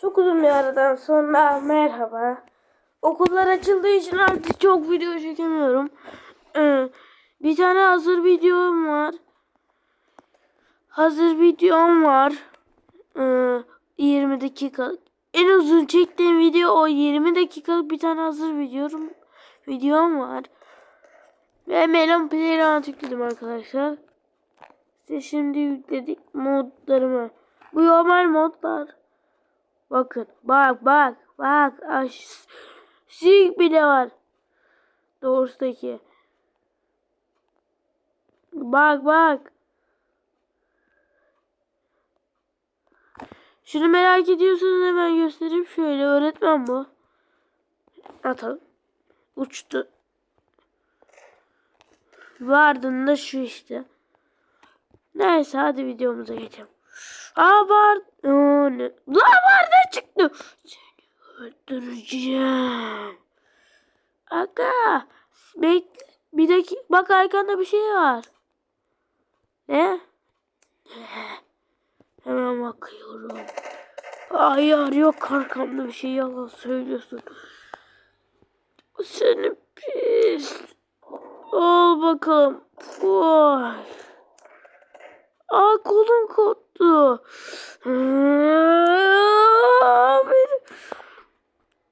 Çok uzun bir aradan sonra merhaba. Okullar açıldığı için artık çok video çekemiyorum. Ee, bir tane hazır videom var. Hazır videom var. Ee, 20 dakikalık. En uzun çektiğim video o 20 dakikalık bir tane hazır videom, videom var. Ve Melon Playground yükledim arkadaşlar. İşte şimdi yükledik modlarımı. Bu normal modlar. Bakın bak bak bak. Ay, Sik bile var. Doğrusundaki. Bak bak. Şunu merak ediyorsanız hemen göstereyim. Şöyle öğretmen bu. Atalım. Uçtu. Vardığında şu işte. Neyse hadi videomuza geçelim. Aa var. Ne? Lan var ne çıktı? Seni öldüreceğim. Aga. Bekle. Bir dakika. Bak arkanda bir şey var. Ne? Hemen bakıyorum. Hayır yok arkamda bir şey yalan söylüyorsun. Seni pis. Al bakalım. Vay. Aa kolum koptu. Aa, beni-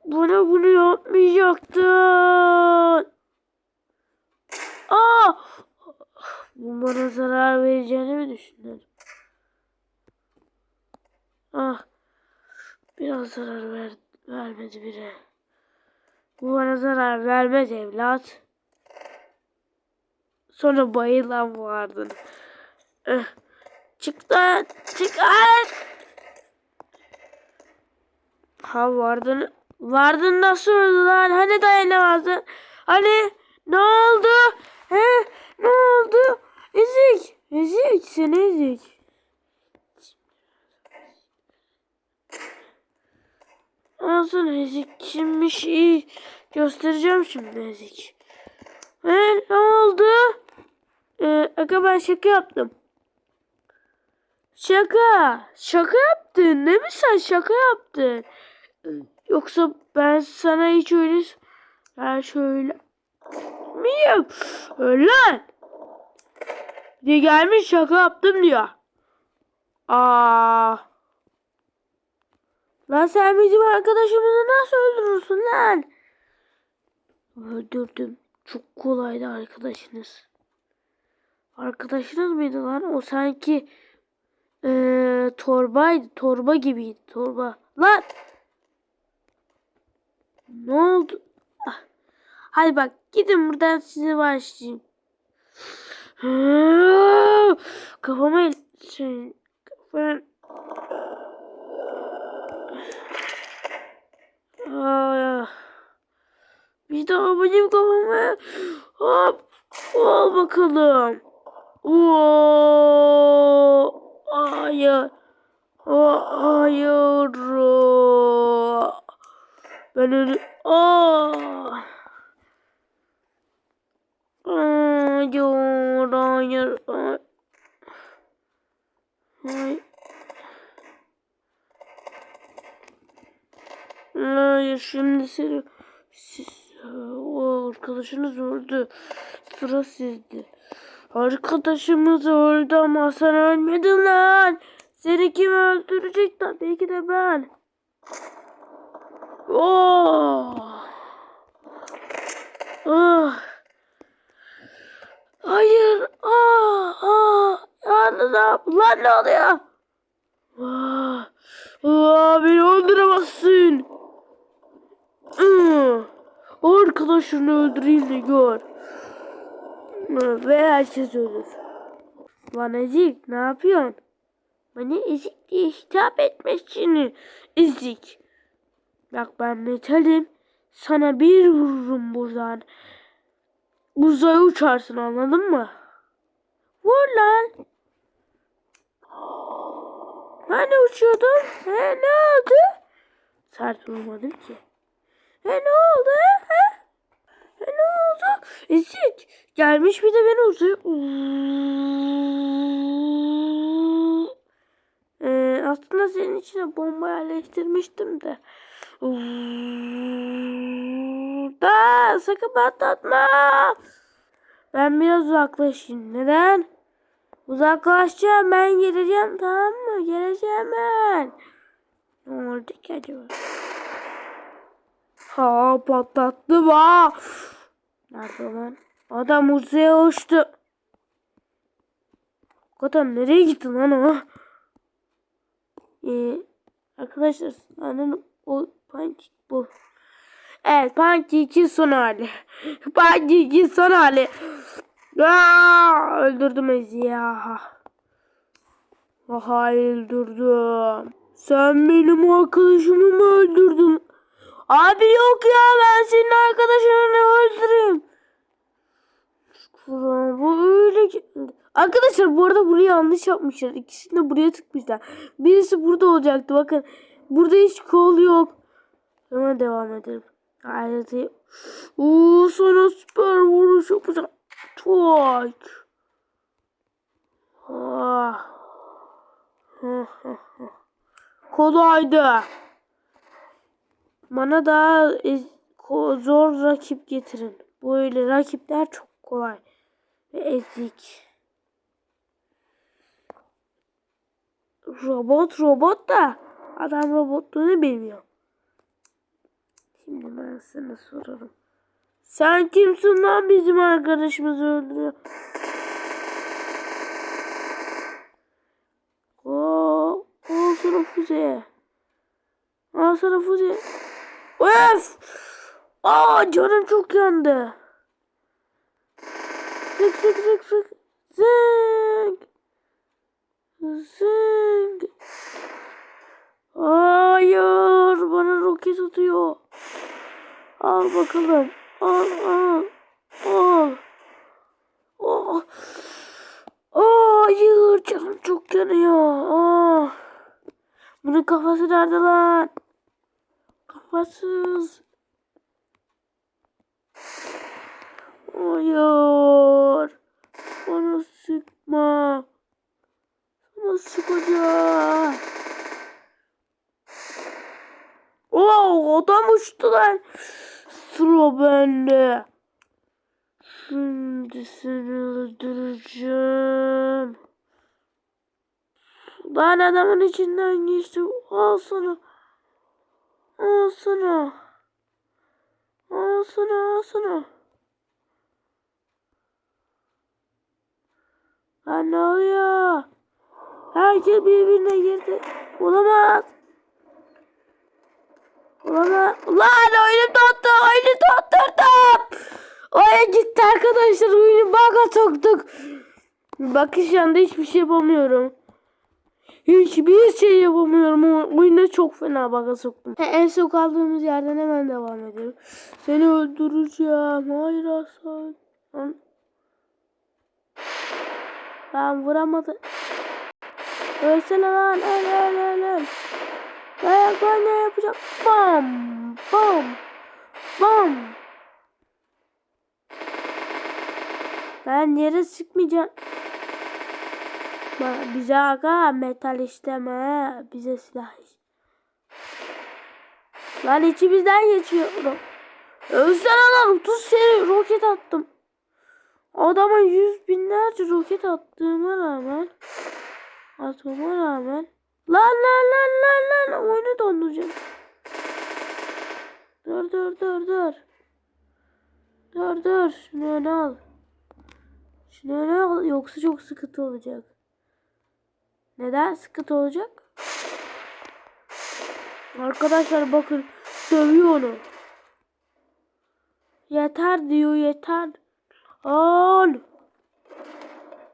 Bana bunu yapmayacaktın. Aa! Bu bana zarar vereceğini mi düşündün? Ah. Biraz zarar ver, vermedi biri. Bu bana zarar vermez evlat. Sonra bayılan vardın. Eh. Çık lan. Çık lan. Ha vardın. Vardın nasıl öldü lan? Hani dayanamazdın? Hani ne oldu? He? Ne oldu? Ezik. Ezik. Sen ezik. Nasıl ezik kimmiş iyi. Göstereceğim şimdi ezik. He? Ne oldu? Ee, aga ben şaka yaptım. Şaka. Şaka yaptın. Ne mi sen şaka yaptın? Yoksa ben sana hiç öyle ben şöyle miyim? Lan. Diye gelmiş şaka yaptım diyor. Aa. Lan sen bizim arkadaşımızı nasıl öldürürsün lan? Öldürdüm. Çok kolaydı arkadaşınız. Arkadaşınız mıydı lan? O sanki ee, torbaydı. Torba gibiydi. Torba. Lan! Ne oldu? Ah. Hadi bak gidin buradan size başlayayım. Kafama. Şey, kafam... Ay, bir daha benim kafama... Hop! Al bakalım. Oo! Hayır. Hayır. Ben öyle... Aa! Hayır, hayır, hayır. Hayır. Hayır, şimdi seni... Siz... O arkadaşınız öldü. Sıra sizde. Arkadaşımız öldü ama sen ölmedin lan. Seni kim öldürecek? Tabii ki de ben. Oh. Ah. Hayır. Ah. Ah. Lan, lan, ne oluyor? Ah. Ah, beni öldüremezsin. Hmm. Arkadaşını öldüreyim de gör. Ve herkes ölür. Lan ne yapıyorsun? Bana ezik diye hitap etmesini ezik. Bak ben metalim. Sana bir vururum buradan. Uzaya uçarsın anladın mı? Vur lan. Hani uçuyordun? He ne oldu? Sert vurmadım ki. He ne oldu? He? Oldu? Ezik. Gelmiş bir de beni uzay... Ee, aslında senin içine bomba yerleştirmiştim de. Da sakın patlatma. Ben biraz uzaklaşayım. Neden? Uzaklaşacağım. Ben geleceğim tamam mı? Geleceğim ben. Ne oldu ki acaba? Ha patlattım ha. Nerede lan? Adam uzaya uçtu. Adam nereye gitti lan o? Ee, arkadaşlar sanırım o pankek bu. Evet pankekin son hali. Pankekin son hali. Aa, öldürdüm Eziya. Aha öldürdüm. Sen benim arkadaşımı mı öldürdün? Abi yok ya ben senin arkadaşını öldüreyim. Ulan Bu öyle ki- Arkadaşlar bu arada burayı yanlış yapmışlar. İkisini de buraya tıkmışlar. Birisi burada olacaktı. Bakın burada hiç kol yok. Hemen devam edelim. Ayrıca Uuu sana süper vuruş yapacağım. Çok. Ah. Kolaydı. Bana daha ko- zor rakip getirin. Böyle rakipler çok kolay ve ezik. Robot robot da adam robotluğunu bilmiyor. Şimdi ben sana sorarım. Sen kimsin lan bizim arkadaşımızı öldürüyor? Oo, al sana füze. Al sana füze. Öf! Aa canım çok yandı. Sık sık sık sık. Zık. Zık. Hayır bana roket atıyor. Al bakalım. Al al. Al. Oh. Hayır canım çok yanıyor. Ah. Bunun kafası nerede lan? Kafasız. Hayır. Bana sıkma. Bana sıkacak. Oo, adam uçtu lan. Sıra bende. Şimdi seni öldüreceğim. Lan adamın içinden geçti. Al sana. Sana, al sana. Lan ne oluyor? Herkes birbirine girdi. Olamaz. Olamaz. Lan oyunu tuttu. Oyunu tutturdum. Oya gitti arkadaşlar. Oyunu baka soktuk. Bakın şu hiçbir şey yapamıyorum. Hiçbir şey yapamıyorum. O oyuna çok fena baka soktum. En son kaldığımız yerden hemen devam edelim. Seni öldüreceğim. Hayır Hasan. Ben vuramadım. Ölsene lan. Öl öl öl öl. Dayak ne yapacağım? Bam. Bam. Bam. Ben yere sıkmayacağım. Bize aga metal isteme. Bize silah Lan içimizden geçiyorum. Ölsene lan 30 seri roket attım. Adama yüz binlerce roket attığıma rağmen atmama rağmen lan lan lan lan lan oyunu donduracağım. Dur dur dur dur. Dur dur şunu öne al. Şunu öne al yoksa çok sıkıntı olacak. Neden sıkıntı olacak? Arkadaşlar bakın dövüyor onu. Yeter diyor yeter. Al.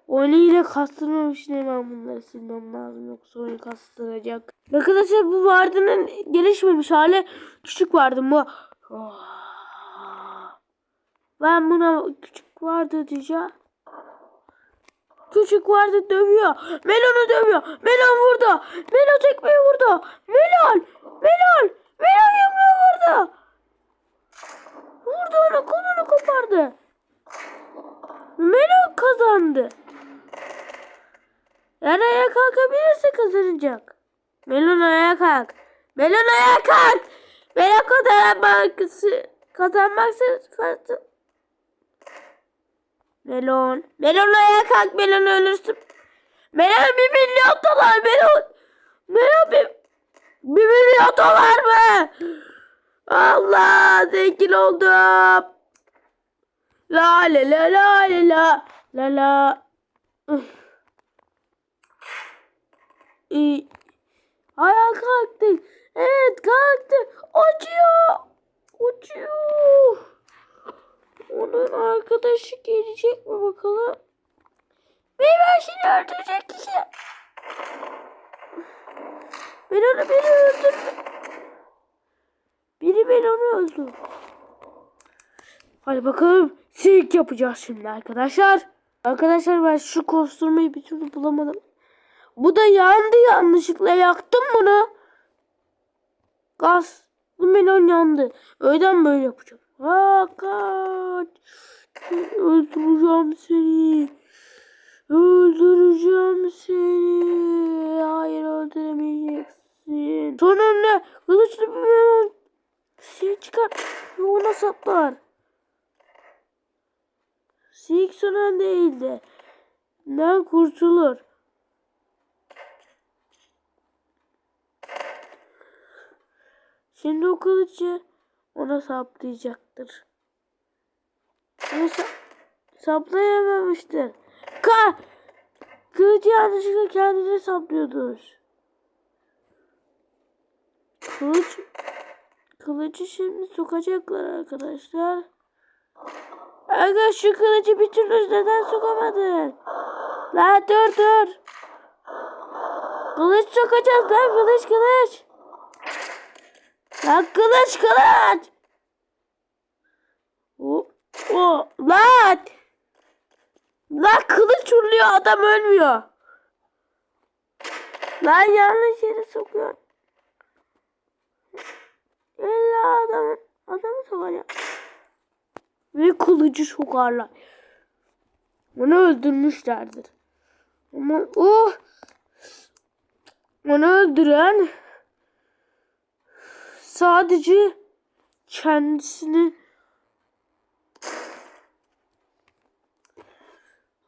Oyunu ile kastırmamış ne ben bunları silmem lazım yoksa oyunu kastıracak. Arkadaşlar bu vardının gelişmemiş hali küçük vardı bu. Oh. Ben buna küçük vardı diyeceğim. Küçük vardı dövüyor. Melon'u dövüyor. Melon vurdu. Melon tekmeyi vurdu. Melon. Melon. Melon yumruğu vurdu. Vurdu onu kolunu kopardı. Melon kazandı. Yani ayağa kalkabilirse kazanacak. Melon ayağa kalk. Melon ayağa kalk. Melon kazanmak, kazanmak farklı. Melon. Melon ayağa kalk. Melon ölürsün. Melon bir milyon dolar. Melon. Melon bir, bir milyon dolar mı? Allah zengin oldum. La la la la la la la. Ayağa kalktı. Evet kalktı. Uçuyor. Uçuyor. Onun arkadaşı gelecek mi bakalım? Beni şimdi öldürecek kişi. Ben onu beni öldürdüm. Biri beni onu öldürdü. Hadi bakalım sirk yapacağız şimdi arkadaşlar. Arkadaşlar ben şu kostürmeyi bir türlü bulamadım. Bu da yandı yanlışlıkla yaktım bunu. Gaz. Bu melon yandı. Öyle böyle yapacağım. Aa, kaç. Öldüreceğim seni. Öldüreceğim seni. Hayır öldüremeyeceksin. Sonunda kılıçlı bir şey çıkar. Ona saplar. Sik sonan değildi. Ne kurtulur. Şimdi o kılıcı ona saplayacaktır. Ama sa saplayamamıştır. Ka kılıcı yanlışlıkla kendine saplıyordur. Kılıç kılıcı şimdi sokacaklar arkadaşlar. Aga şu kılıcı bir türlü neden sokamadın? La dur dur. Kılıç sokacağız lan kılıç kılıç. Lan kılıç kılıç. O, o, lan. Lan kılıç vuruyor adam ölmüyor. Lan yanlış yere sokuyor. İlla adamı, adamı sokacak. Ve kılıcı sokarlar. Onu öldürmüşlerdir. Ama o onu öldüren sadece kendisini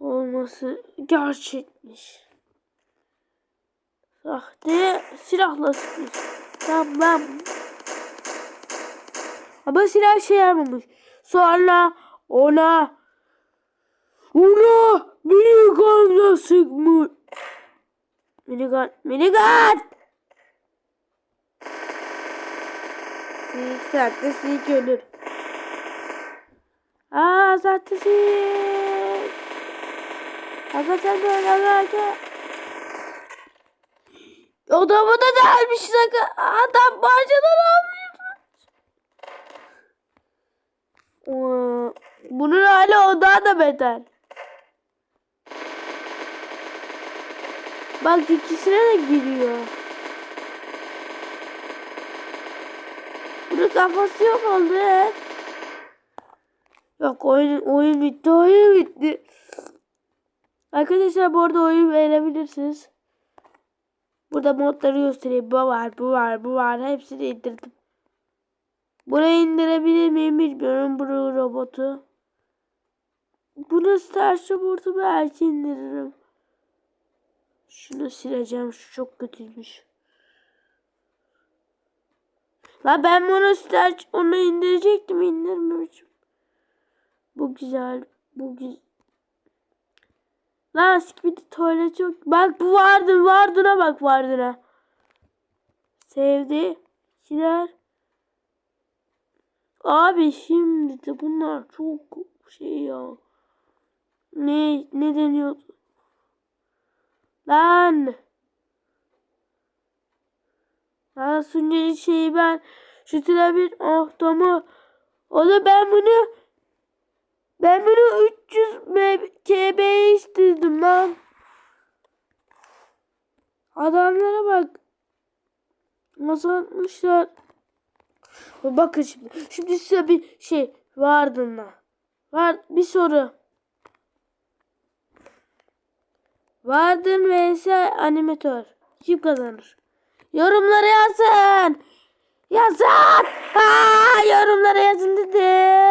olması gerçekmiş. Sahte silahla sıkmış. Tamam. Ama silah şey yapmamış. Sonra ona ona minigunla sıkmış. Minigun, minigun! Sik saatte sik ölür. Aa saatte sik. Aga sen de öyle aga. Odamı da delmiş. Adam parçadan. Oo, Bunun hali ondan da beter. Bak ikisine de giriyor. Bunun kafası yok oldu. Yok oyun, oyun bitti oyun bitti. Arkadaşlar bu arada oyun beğenebilirsiniz. Burada modları göstereyim. Bu var, bu var, bu var. Hepsini indirdim. Burayı indirebilir miyim bilmiyorum bu robotu. Bunu Starship burada belki indiririm. Şunu sileceğim. Şu çok kötüymüş. La ben bunu Starship onu indirecektim. indirmemişim. Bu güzel. Bu güzel. Lan Skibidi tuvalet yok. Bak bu vardı. Vardına bak vardına. Sevdi. Siler. Abi şimdi de bunlar çok şey ya. Ne ne deniyordu? Lan. Lan sunucu şeyi ben şu sıra bir ah tamam. O da ben bunu ben bunu 300 KB istedim lan. Adamlara bak. Nasıl atmışlar. Bakın şimdi. Şimdi size bir şey vardı mı? Var bir soru. Vardın vs animatör. Kim kazanır? Yorumlara yazın. Yazın. Ha, yorumlara yazın dedi.